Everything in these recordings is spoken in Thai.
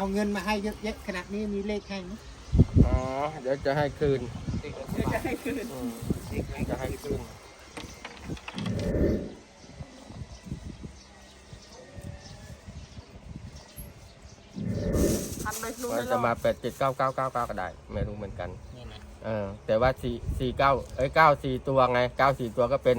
เอาเงินมาให้เยอะแยะขนาดนี้มีเลขให้ไหมอ๋อ เดี๋ยวจะให้คืนเดี๋ยวจะให้คืนอืมจะให้คืน ทำเลยรู้ว่าไม่รจะอมาดแปดเจ็ดเก้าเก้าเก้าเก้าก็ได้ ไม่รู้เหมือนกัน นี่นะเออ แต่ว่าสี่สี่เก้าเอ้ยเก้าสี่ตัวไงเก้าสี่ตัวก็เป็น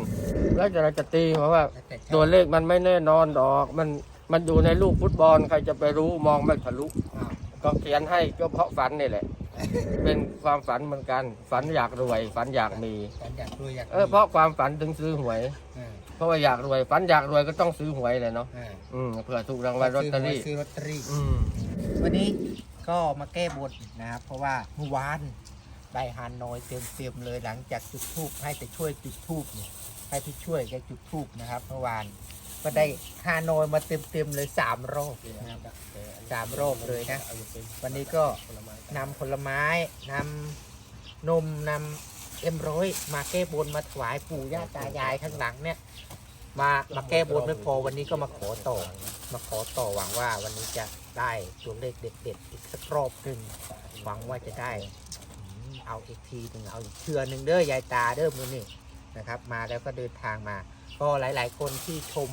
แล้วจะเราจะตีเพราะว่า แล้วแต่ชอบตัวเลขมันไม่แน่นอนดอก มัน มันอยู่ในลูกฟุตบอลใครจะไปรู้มองไม่ทะลุอ้าวก็เขียนให้ก็เพราะฝันนี่แหละ เป็นความฝันเหมือนกัน ฝันอยากรวย ฝันอยากมีฉันอยากรวยอยากเออเพราะความฝันถึงซื้อหวยเออเพราะว่าอยากรวย ฝันอยากรวยก็ต้องซื้อหวยเลยเนาะเอออืมเผื่อถูกรางวัลลอตเตอรี่ซื้อลอตเตอรี่อืมวันนี้ก็มาแก้บนนะครับเพราะว่าเมื่อวานได้ฮานอยเต็มๆเลยหลังจากจุดทูบให้แต่ช่วยจุดทูบเนี่ยให้พี่ช่วยแกจุดทูบนะครับเมื่อวาน ก็ได้ฮานอยมาเต็มๆเลยสามรอบนะคสามรอบเลยนะ วันนี้ก็นำผลไม้นำนมนำเอ็มร้อยมาแก้บนมาถวายปู่ย่าตายายข้างหลังเนี่ย มามาแก้บนไม่พอวันนี้ก็มาขอต่อ มาขอต่อหวังว่าวันนี้จะได้ตัวเลขเด็ดๆอีกสักรอบหนึ่งหวังว่าจะได้เอาอีกทีหนึ่งเอาอีกเชือหนึ่งเด้อยายตาเด้อมือนี่นะครับ มาแล้วก็เดินทางมา ก็หลาย ๆ คนที่ชม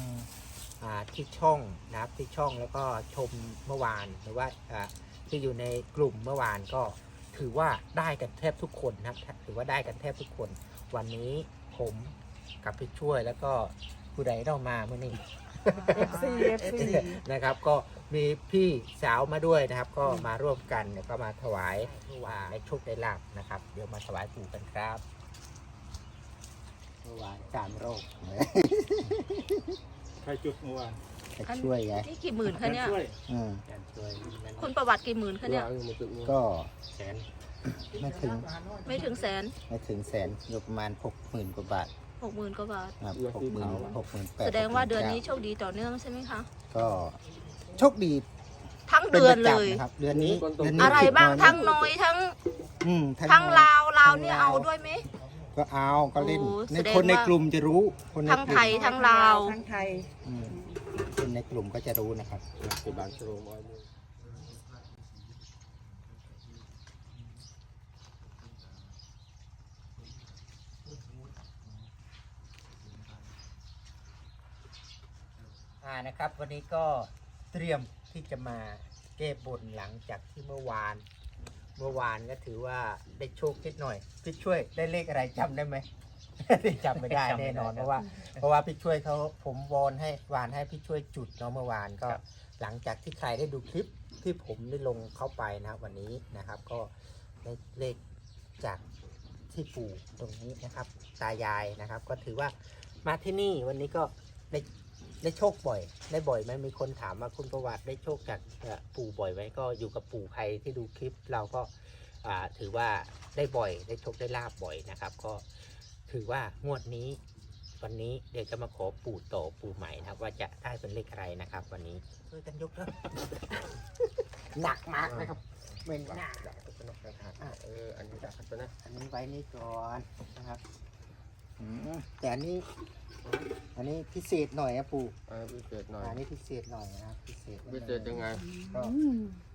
อ่าที่ช่องนะครับที่ช่องแล้วก็ชมเมื่อวานหรือว่าอ่าที่อยู่ในกลุ่มเมื่อวานก็ถือว่าได้กันแทบทุกคนนะครับถือว่าได้กันแทบทุกคน วันนี้ผมกับพี่ช่วยแล้วก็ผู้ใดเรามาเมื่อนี้เอฟซีเอฟซีนะครับก็มีพี่สาวมาด้วยนะครับ ก็มาร่วมกันเนี่ยก็มาถวายว่าในโชคได้ลาบนะครับ เดี๋ยวมาถวายปู่กันครับเมื่อวานสามโรคใครจุดเมื่อวานจะช่วยไงนี่กี่หมื่นคะเนี่ย ช่วยอืมการช่วยคุณประวัติกี่หมื่นคะเนี่ย ก็แสนไม่ถึงไม่ถึงแสนไม่ถึงแสนอยู่ประมาณหกหมื่นกว่าบาทหกหมื่นกว่าบาทครับหกหมื่นหกหมื่นแปดแสดงว่าเดือนนี้โชคดีต่อเนื่องใช่ไหมคะ ก็โชคดีทั้งเดือนเลยป็ประจำนะครับ เดือนนี้เดือนนี้อะไรผิดบ้างน้อยทั้งน้อยทั้งอืมทั้งน้อยลาวลาวทั้งเนี่ยลาวเอาด้วยไหม ก็เอาก็เล่น โอ้ในแสดงคนในว่า กลุ่มจะรู้ คนในทั้งกไทลุ่มยทั้งลาว ทั้งไทย อืมคนในกลุ่มก็จะรู้นะครับสิบบาทชั่วโมงร้อยหนึ่งอ่านะครับ วันนี้ก็เตรียมที่จะมาแก้บนหลังจากที่เมื่อวาน เมื่อวานก็ถือว่าได้โชคนิดหน่อยพี่ช่วยได้เลขอะไรจำได้ไหม จำไม่ได้แน่นอนเพราะว่า เพราะว่าพี่ช่วยเขาผมวอนให้วานให้พี่ช่วยจุดเนาะเมื่อวานก็หลังจากที่ใครได้ดูคลิปที่ผมได้ลงเข้าไปนะครับวันนี้นะครับ ก็ได้เลขจากที่ปู่ตรงนี้นะครับ ตายายนะครับ ก็ถือว่ามาที่นี่วันนี้ก็ได้ ได้โชคบ่อย ได้บ่อยไหมมีคนถามว่าคุณประวัติได้โชคจากเอ่อปู่บ่อยไหมก็อยู่กับปู่ใครที่ดูคลิปเราก็อ่าถือว่าได้บ่อย ได้โชคได้ลาบบ่อยนะครับ ก็ถือว่างวดนี้ วันนี้เดี๋ยวจะมาขอปู่โตปู่ใหม่นะครับว่าจะได้เป็นเลขอะไรนะครับ วันนี้ช่วยกันยกเถอะหนักมากนะครับเป็นหนักเอออันนี้ดักไปนะอันนี้ไว้นี่ก่อนนะครับอืมแต่อันนี้ อันนี้พิเศษหน่อยนะปู่เออพิเศษหน่อยอันนี้พิเศษหน่อยนะครับพิเศษพิเศษยังไงก็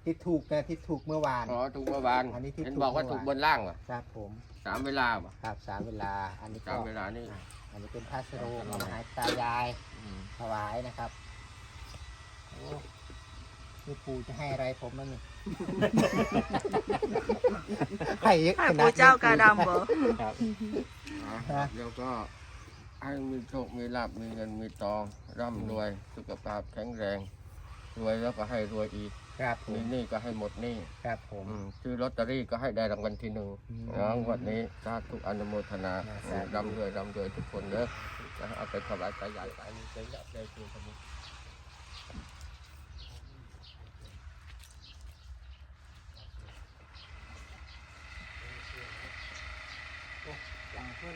ที่ถูกนะที่ถูกเมื่อวาน อ๋อถูกเมื่อวานอันนี้ที่เห็นถูกบอกว่าเมื่ถูอกวานบนล่างเหรอครับผมสามเวลาป่ะครับสามเวลา อันนี้ก็สามเวลานี่อะอันนี้เป็นพาสโรมาหาตายายอืมถวายนะครับโอ้นี่ปู่จะให้อะไรผมมั้งนี่ให้เยอะค่ะขนาปู่ดนี้เจ้ากาดำเหรอครับอะฮะแล้วก็ ให้มีโชค มีลาบมีเงิน มีทอง ร่ำรวย สุขภาพแข็งแรง รวยแล้วก็ให้รวยอีก ครับผมีมหนี่ก็ให้หมดหนี่ครับผม อืมซื้อลอตเตอรี่ก็ให้ได้รางวัลที่หนึ่งอืมน้องวันนี้สาธุอนุโมทนาสาธุ ร่ำรวยร่ำรวยทุกคนเด้อนะเอาไปถวายตายายไปนี่เจ๊อยากได้คืนสมุนอย่างเช่น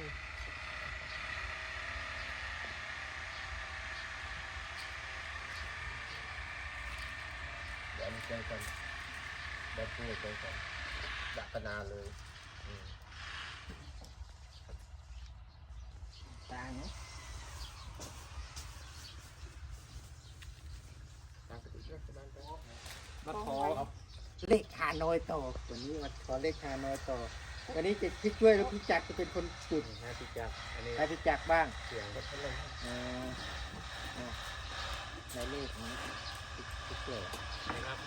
เดี๋ยวนี้เจอกันได้ช่วยเจอกันดักนาเลยอืมต่างเนอะดักไปอีกเรื่องประมาณนั้นมาขอาน้อยต่อวันนี้มาขอเลขฮานอยต่อวันนี้จะพี่ช่วยแล้วพี่จักรจะเป็นคนจุดนะพี่จักรอันนี้ให้พี่จักรบ้างเสียงรถพัดลมเออเออในเลขนี้ พี่ช่วยนะครับ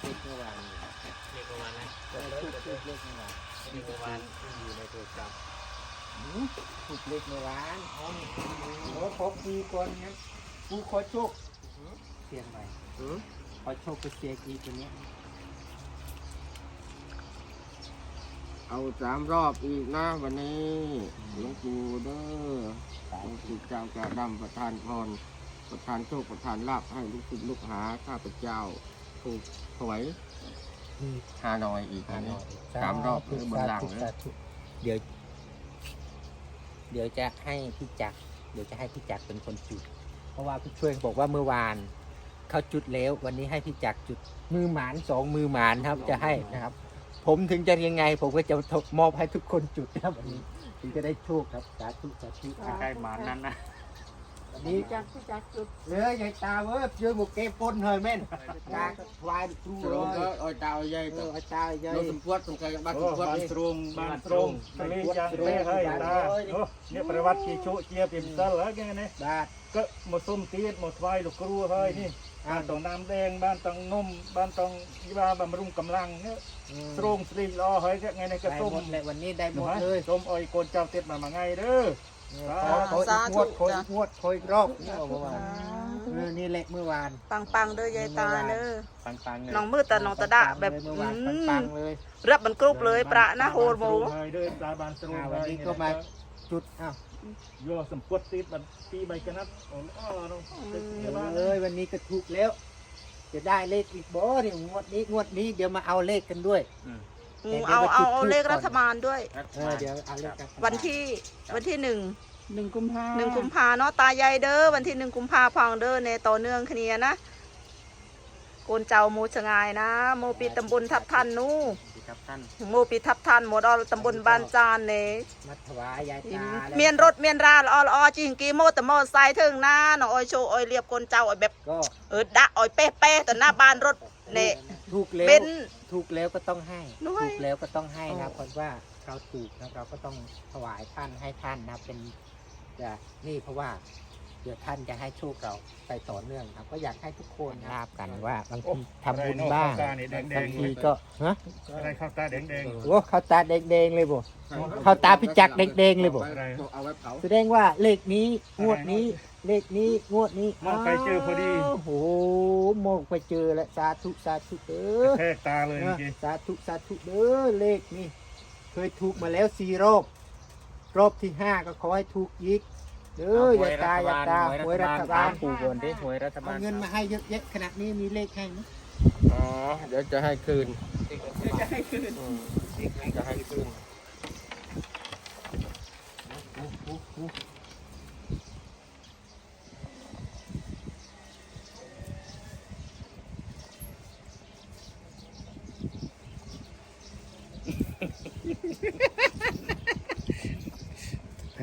เลขเมื่อวานนี่เรียกประมาณนะเลขทูบทูบเลขเมื่อวานเรียกประมาณที่อยู่ในโทรศัพท์หืมถูกเลขเมื่อวานอ๋องโอ้ขอคูก่อนงั้นคูขอโชคเสียงใหม่ขอโชคไปเสียกีตัวเนี้ยเอาสามรอบอีกนะวันนี้หลวงปู่เด้อหลวงปู่เจ้ากระดำประทานพร ประทานโชคประทานลาภให้ลูกศิษย์ลูกหาข้าพเจ้าถูกหวยอืมฮานอยอีกอันนี้สามรอบเลยบนหลังเลยสาธุเดี๋ยว เดี๋ยวจะให้พี่จักรเดี๋ยวจะให้พี่จักรเป็นคนจุด เพราะว่าพี่ช่วยบอกว่าเมื่อวานเขาจุดแล้ว วันนี้ให้พี่จักรจุดมือหมานสองมือหมานครับ จะให้นะครับ ผมถึงจะยังไง ผมก็จะมอบให้ทุกคนจุดนะครับวันนี้ถึงจะได้โชคครับสาธุสาธุอะใกล้หมานั้นนะ วันนี้จักรพี่จักรจุดเหลือใหญ่ตาเว้ยเจอหมกเก็บปนเฮ้ยแม่นตาก็ควายครูสเลรุปยก็เอาดาวใหญ่เอตัอวเอาตาใหญ่เราสมควรสมใครบ้านสมควรบ้านนี่ตรงบ้านตรงทะเลจังเต้ให้ตาโอ้เนี่ยประวัติกี่ชุเจียเปี่ยมเซลแล้วไงเนี่ยบาทก็มาส้มตีดมาถวายลูกครูเฮ้ยนี่บ้านตองน้ำแดงบ้านตองนมบ้านตองยี่บ้าบำรุงกำลังเนี่ยตรงสตรีรอเฮ้ยไงเนี่ยก็ได้ส้มหมดเลยวันนี้ได้หมดเลยส้มอ้อยโกนเจ้าเต็ดมามาไงเด้อ ขอขออีกงวดขอสาธุอีกงวดขออีกรอบนี่เอาเมื่อวานเออนี่แหละเมื่อวาน ปังปังๆเด้อยายตาเด้อปังปังๆเลยน้องมืดแต่น้องตะดะแบบเมื่อวานอืมปังๆเลยรับมันกรุบเลยประนะโฮโมเฮ้ยเด้อปลาบานตรงอ่าวันนี้ก็มาจุดอ้าวโยสมควรติดมันปีใบกันนัดอ๋อน้องเนี่ยบ้านเอ้ยวันนี้ก็ถูกแล้ว จะได้เลขอีกบ่นี่งวดนี้งวดนี้เดี๋ยวมาเอาเลขกันด้วย อืมเอาเอาเอาเลขรัฐบาลด้วย เออเดี๋ยวเอาเลขกันวันที่วันที่หนึ่งหนึ่งกุมภาหนึ่งกุมภาเนาะตายายเด้อวันที่หนึ่งกุมภาพังเด้อในต่อเนื่องคเนียนะโกนเจ้าโมชงายนะ โมปีตำบลทับทันนู่ครับท่านโมปีทับทันโมดอลตำบลบานจานเนมาถวายยายตาแล้วเมียนรถเมียนราละออละออจิงกีโมแต่โมไซค์ถึงหน้าน้องออยโชว์ออยเรียบโกนเจ้าออยแบบก็เออดะออยเป๊ะเป๊ะต่อหน้าบ้านรถเน่ ถูกแล้วเป็น ถูกแล้วก็ต้องให้ด้วยถูกแล้วก็ต้องให้นะครับเพราะว่าเราถูกนะเราก็ต้องถวายท่านให้ท่านนะครับเป็นจะนี่เพราะว่า เดี๋ยวท่านจะให้โชคเราไปต่อเนื่องครับ ก็อยากให้ทุกคนทราบกันว่าบางทีทำบุญบ้างบางทีก็ฮะอะไรข้าวตาแดงแดงโอ้เขาตาแดงๆเลยบ่เข้าตาพี่จักรแดงๆเลยบ่เอาไว้เผาแสดงว่าเลขนี้งวดนี้ เลขนี้งวดนี้มองไปเจอพอดี โอ้โหมองไปเจอแล้วสาธุสาธุเออแทกตาเลยเมื่อกี้สาธุสาธุเด้อเลขนี่เคยถูกมาแล้วสี่รอบรอบที่ห้าก็ขอให้ถูกอีก เด้ออย่าตายอย่าตาหวยรัฐบาลปู่ก่อนดิหวยรัฐเอาบาลเงินมาให้เยอะแยะขนาดนี้มีเลขให้ไหมอ๋อเดี๋ยวจะให้คืนจะให้คืนอืมจะให้คืน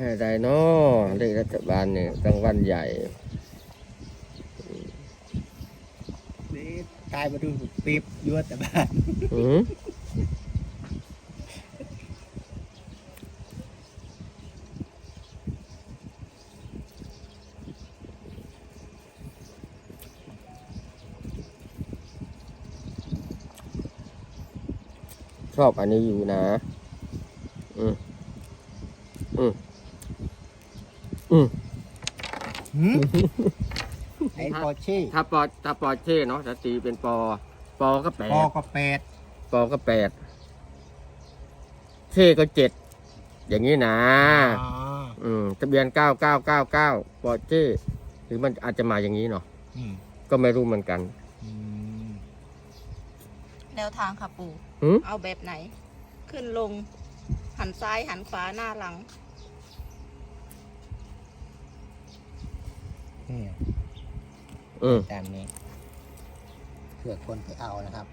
ให้ได้เนาะเลขรัฐบาลเนี่ยกลางวันใหญ่นี่ตายมาดูปีบยั่วแต่บ้านอืมชอบอันนี้อยู่นะ อืมอืมอืม ไอ้ปอร์เช่ถ้าปอถ้าปอเช่เนาะถ้าตีเป็นปอ ปอก็แปปอดก็แปดปอก็แปดเช่ก็เจ็ดอย่างนี้นะอ๋ออืมทะเบียนเก้าเก้าเก้าเก้าปอเช่หรือมันอาจจะมาอย่างนี้เนาะอืมก็ไม่รู้เหมือนกันอืมแนวทางค่ะปู่หืมเอาแบบไหน ขึ้นลง หันซ้ายหันขวาหน้าหลัง นี่อืมตามนี้เผื่อคนไปเอานะครับ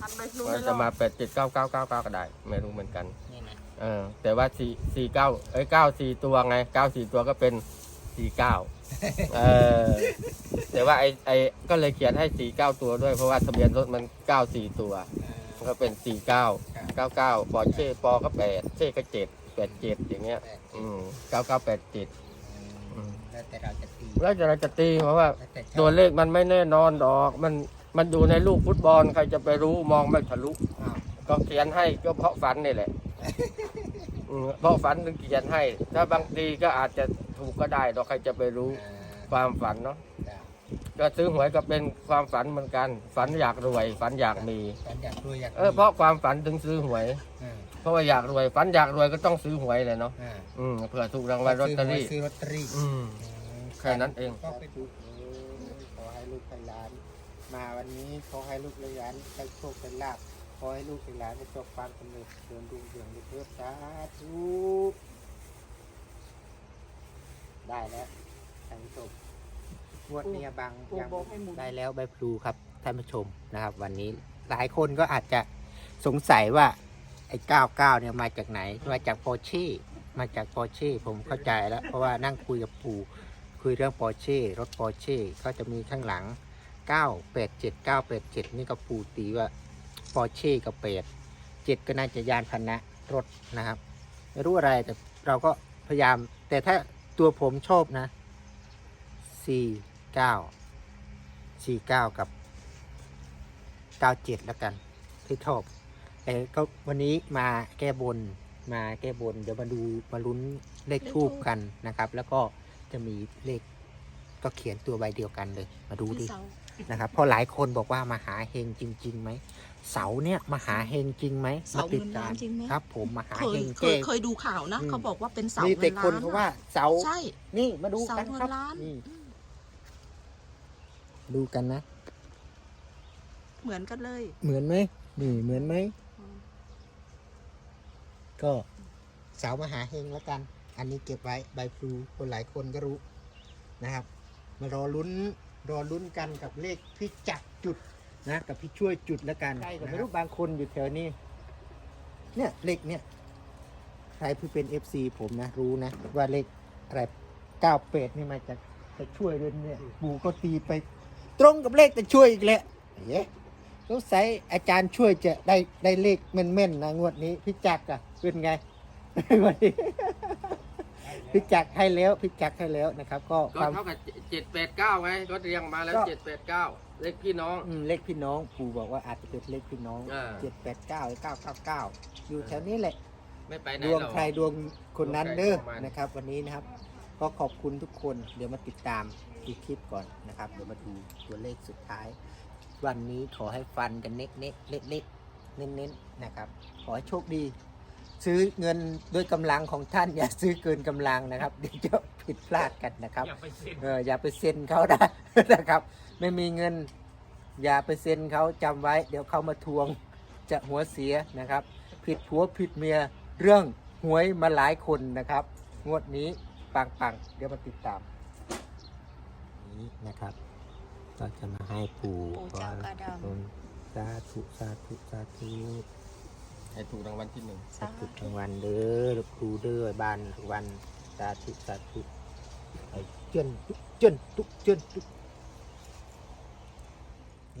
หันไปรู้มันจะมาแปดเจ็ดเก้าเก้าเก้าเก้าก็ได้ ไม่รู้เหมือนกัน นี่นะเออ แต่ว่าสี่สี่เก้าเอ้ยเก้าสี่ตัวไงเก้าสี่ตัวก็เป็นสี่เก้าอเออ แต่ว่าไอ้ไอ้ก็เลยเขียนให้สี่เก้าตัวด้วย เพราะว่าทะเบียนรถมันเก้าสี่ตัวก็เป็นสี่เก้าเก้าเก้าปอเช่ปอก็แปดเช่ก็เจ็ด แปดเจ็ดอย่างเงี้ย อืมเก้าเก้าแปดเจ็ดอืมแล้วแต่เราจะตีแล้วจะเราจะตีเพราะว่าแล้วแต่ชอบตัวเลขมันไม่แน่นอนดอก มันมันอยู่ในลูกฟุตบอลใครจะไปรู้มองไม่ทะลุอ้าวก็เขียนให้ก็เพราะฝันนี่แหละอืมเพราะฝันถึงเขียนให้ ถ้าบางทีก็อาจจะถูกก็ได้ดอกใครจะไปรู้อ่าความฝันเนาะจ้ะก็ซื้อหวยก็เป็นความฝันเหมือนกัน ฝันอยากรวย ฝันอยากมี ฉันอยากรวยอยากเออเพราะความฝันถึงซื้อหวย อ่าเพ ราะว่าอยากรวยฝันอยากรวยก็ต้องซื้อหวยเลยเนาะอ่าอืมเผื่อถูกรางวัลลอตเตอรี่ซื้อลอตเตอรี่อืม แค่นั้นเอง ก็ไปดูเออขอให้ลูกให้หลาน มาวันนี้ขอให้ลูกและหลานได้โชคได้ลาภขอให้ลูกและหลานได้ประสบความสำเร็จเดินดุงเรืองดุเพื่อสาธุได้แล้วท่านผู้ชมงวดนี้บางปู่ยังบอกให้หมุนได้แล้วใบพลูครับท่านผู้ชมนะครับ วันนี้หลายคนก็อาจจะสงสัยว่า ไอ้99เก้าเนี่ยมาจากไหน มาจากปอร์เช่ มาจากปอร์เช่ ผมเข้าใจแล้ว เพราะว่านั่งคุยกับปู่คุยเรื่องปอร์เช่ รถปอร์เช่ก็จะมีข้างหลัง987 987นี่ก็ปู่ตีว่าปอร์เช่กับเป็ดเจ็ดก็น่าจะยานพาหนะรถนะครับไม่รู้อะไรแต่เราก็พยายาม แต่ถ้าตัวผมชอบนะ49 49กับ97แล้วกันที่ชอบ แต่ก็วันนี้มาแก้บนมาแก้บน เดี๋ยวมาดูมาลุ้นเลขทูบกันนะครับ แล้วก็จะมีเลขก็เขียนตัวใบเดียวกันเลย มาดูดินะครับเพราะหลายคนบอกว่ามาหาเฮงจริงๆไหมเสาเนี่ยมาหาเฮงจริงไหมเสาเงินล้านจริงไหมครับ ผมมาหาเคเฮยงเคเจ้ยเคยดูข่าวนะอืมเขาบอกว่าเป็นเสามีเงิแต่นคนล้านเขาว่าเสาใช่นี่มาดูเสากันเงินครับล้านนี่อืมดูกันนะ เหมือนกันเลย เหมือนไหมนี่เหมือนไหม ก็เสามหาเฮงแล้วกัน อันนี้เก็บไว้ใบพลูคนหลายคนก็รู้นะครับ มารอลุ้นรอลุ้นกันกับเลขพี่จักรจุดนะกับพี่ช่วยจุดแล้วกันใช่แต่ไม่รู้บางคนอยู่แถวนี้ เนี่ยเลขเนี่ยใครที่เป็น FC ผมนะ รู้นะ ว่าเลขอะไรเก้าเป็ดนี่มาจากจะช่วยเรือนเนี่ยปู่ก็ตีไป ตรงกับเลขแต่ช่วยอีกแล้วเย้ สงสัยอาจารย์ช่วยจะได้ได้เลขแม่นๆนะงวดนี้พี่จักรอะเป็นไงวันนี้พี่จักรให้แล้วพี่จักรให้แล้วนะครับ ก็ก็ความ เท่ากับเจ็ดแปดเก้าไงก็เรียงมาแล้วก็ เจ็ดแปดเก้าเลขพี่น้อง อืมเลขพี่น้องปู่บอกว่าอาจจะเป็นเลขพี่น้องอ่า เจ็ดแปดเก้าเก้าเก้าเก้าอยู่แถวนี้แหละ ไม่ไปไหนดวงหรอก ใครดวงคนนั้นเด้อดวงใครดวงมัน นะครับ วันนี้นะครับ ก็ขอบคุณทุกคนเดี๋ยวมาติดตามอีกคลิปก่อนนะครับ เดี๋ยวมาดูตัวเลขสุดท้าย วันนี้ขอให้ฟันกันเน็กเน็กเล็กเล็กเน้นเน้นๆนะครับ ขอให้โชคดี ซื้อเงินด้วยกำลังของท่าน อย่าซื้อเกินกำลังนะครับ เดี๋ยวจะผิดพลาดกันนะครับ อย่าไปเซ็นเอออย่าไปเซ็นเขานะนะครับ ไม่มีเงิน อย่าไปเซ็นเขาจำไว้ เดี๋ยวเขามาทวงจะหัวเสียนะครับ ผิดผัวผิดเมียเรื่องหวยมาหลายคนนะครับ งวดนี้ปังปังๆเดี๋ยวมาติดตามนี้นะครับ ก็จะมาให้ปู่ปู่เจ้ากาดำ คนสาธุสาธุสาธุให้ถูกรางวัลที่หนึ่งสาถูกธุรางวัลเด้อลูกครูเด้อบ้านทุกวันสาธุสาธุไอ้เจนทุกเจนทุกเจนทุก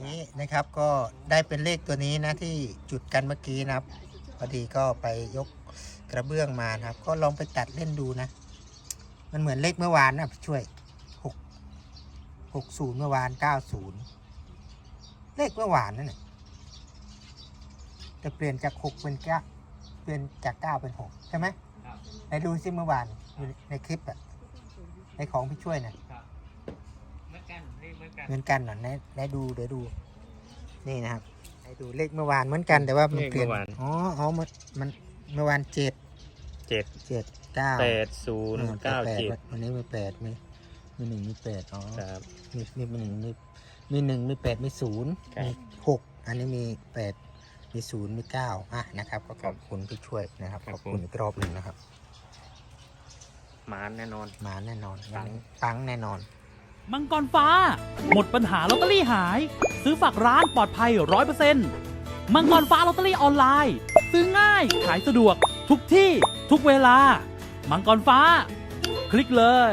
นี่นะครับก็ได้เป็นเลขตัวนี้นะที่จุดกันเมื่อกี้นะครับพอดีก็ไปยกกระเบื้องมานะครับ ก็ลองไปตัดเล่นดูนะ มันเหมือนเลขเมื่อวานนะพี่ช่วย หกหกศูนย์เมื่อวานเก้าศูนย์เลขเมื่อวานนั่นแหละแต่เปลี่ยนจากหกเป็นเก้าเปลี่ยนจากเก้าเป็นหกใช่ไหมไหนดูซิเมื่อวานอยู่ในคลิปอะในของพี่ช่วยน่ะเหมือนกันเหมือนกันเหมือนกันเหรอไหนไหนดูเดี๋ยวดู นี่นะครับไหนดูเลขเมื่อวานเหมือนกันแต่ว่ามันเปลี่ยนอ๋ออ๋อมันมันเมื่อวานเจ็ดเจ็ดเจ็ดเก้า แปดศูนย์อ่เก้าแปดเจ็ดวันนี้มีแปดมี มีหนึ่งมีแปดอ๋อครับมีมีมีหนึ่งมีมีหนึ่งมีแปดมีศูนย์ครับ มีหกอันนี้มีแปดมีศูนย์มีเก้าอะนะครับ ก็ขอบคุณที่ช่วยนะครับขอบคุณอีกรอบหนึ่งนะครับ หมานแน่นอน มาแน่นอนปังปังแน่นอน มังกรฟ้า หมดปัญหาลอตเตอรี่หาย ซื้อฝากร้านปลอดภัยร้อยเปอร์เซ็นต์มังกรฟ้าลอตเตอรี่ออนไลน์ ซื้อง่ายขายสะดวก ทุกที่ทุกเวลา มังกรฟ้า คลิกเลย